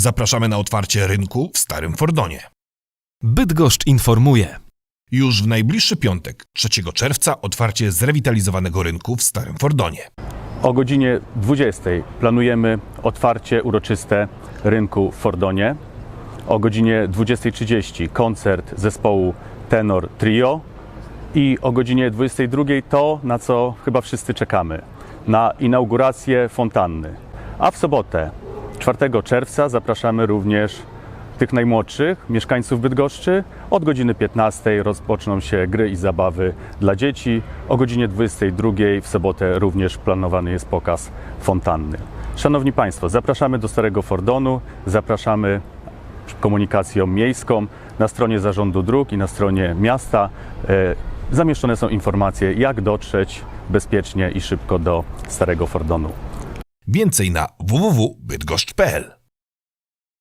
Zapraszamy na otwarcie rynku w Starym Fordonie. Bydgoszcz informuje. Już w najbliższy piątek, 3 czerwca, otwarcie zrewitalizowanego rynku w Starym Fordonie. O godzinie 20 planujemy otwarcie uroczyste rynku w Fordonie. O godzinie 20.30 koncert zespołu Tenor Trio. I o godzinie 22 to, na co chyba wszyscy czekamy, na inaugurację fontanny. A w sobotę, 4 czerwca, zapraszamy również tych najmłodszych mieszkańców Bydgoszczy. Od godziny 15 rozpoczną się gry i zabawy dla dzieci. O godzinie 22 w sobotę również planowany jest pokaz fontanny. Szanowni Państwo, zapraszamy do Starego Fordonu, zapraszamy komunikacją miejską. Na stronie Zarządu Dróg i na stronie miasta e, zamieszczone są informacje, jak dotrzeć bezpiecznie i szybko do Starego Fordonu. Więcej na www.bydgoszcz.pl